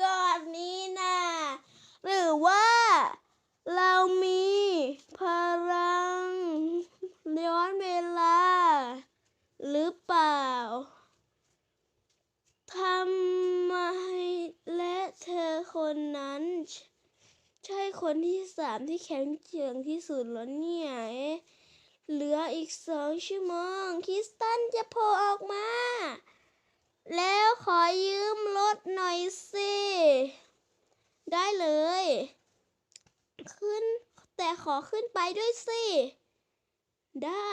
ก่อนนี้นะหรือว่าเรามีพลังย้อนเวลา หรือเปล่าทำไมและเธอคนนั้น ใช่คนที่สามที่แข็งเจืองที่สุดเหรอเนี่ยเอ๊ะเหลืออีกสองชั่วโมงคริสตันจะโผล่ออกมา แล้วขอยืมรถหน่อยสิ ได้เลย ขึ้นแต่ขอขึ้นไปด้วยสิ ได้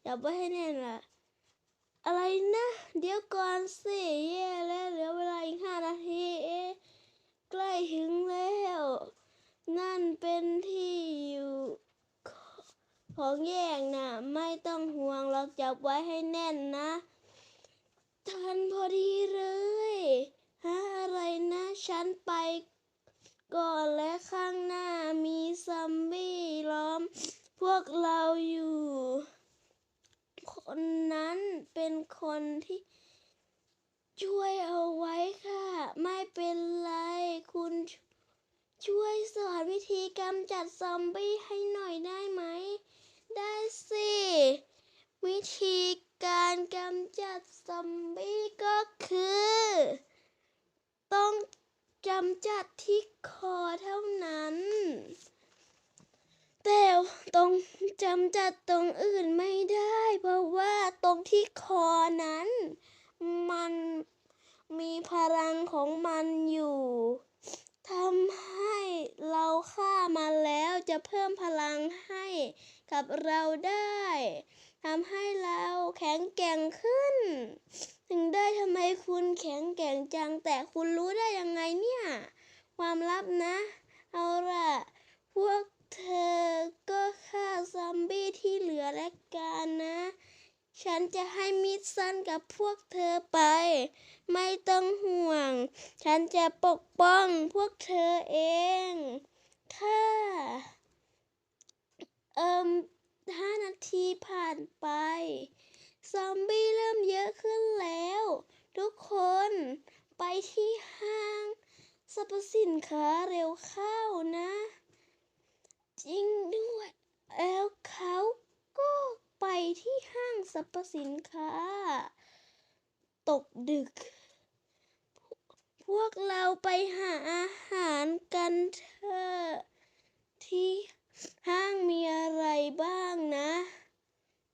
เดี๋ยวไปให้แน่นละอะไรนะ เดี๋ยวก่อนสิแย่แล้วเหลือเวลาอีกห้านาทีเอ๊ใกล้ถึงแล้ว นั่นเป็นที่อยู่ของแยกนะ ไม่ต้องห่วงหรอกจับไว้ให้แน่นนะ ทันพอดีเลยฮะอะไรนะ ฉันไป ก่อนและข้างหน้ามีซอมบี้ล้อม พวกเราอยู่ คนนั้นเป็นคนที่ช่วยเอาไว้ค่ะ ไม่เป็นไร คุณช่วยสอนวิธีกำจัดซอมบี้ให้หน่อยได้ไหม ได้สิ วิธีการกำจัดซอมบี้ก็คือ จัดที่คอเท่านั้น แต่ตรงจำจัดตรงอื่นไม่ได้ เพราะว่าตรงที่คอนั้น มันมีพลังของมันอยู่ทำให้เราฆ่ามันแล้วจะเพิ่มพลังให้กับเราได้ทำให้เราแข็งแกร่งขึ้น ถึงได้ทำไมคุณแข็งแกร่งจัง แต่คุณรู้ได้ยังไงเนี่ย ความลับนะ เอาล่ะ พวกเธอก็ฆ่าซอมบี้ที่เหลือและกันนะ ฉันจะให้มิดสั้นกับพวกเธอไป ไม่ต้องห่วง ฉันจะปกป้องพวกเธอเองค่ะเอิมห้านาทีผ่านไป ซอมบี้เริ่มเยอะขึ้นแล้ว ทุกคน ไปที่ห้างสรรพสินค้าเร็วเข้านะ จริงด้วยแล้วเขาก็ไปที่ห้างสรรพสินค้า ตกดึก พวกเราไปหาอาหารกันเถอะที่ห้างมีอะไรบ้างนะ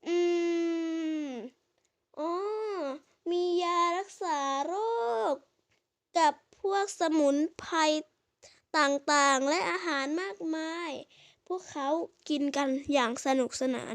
อืม อ๋อ มียารักษาโรค กับพวกสมุนไพรต่างๆ และอาหารมากมาย พวกเขากินกันอย่างสนุกสนาน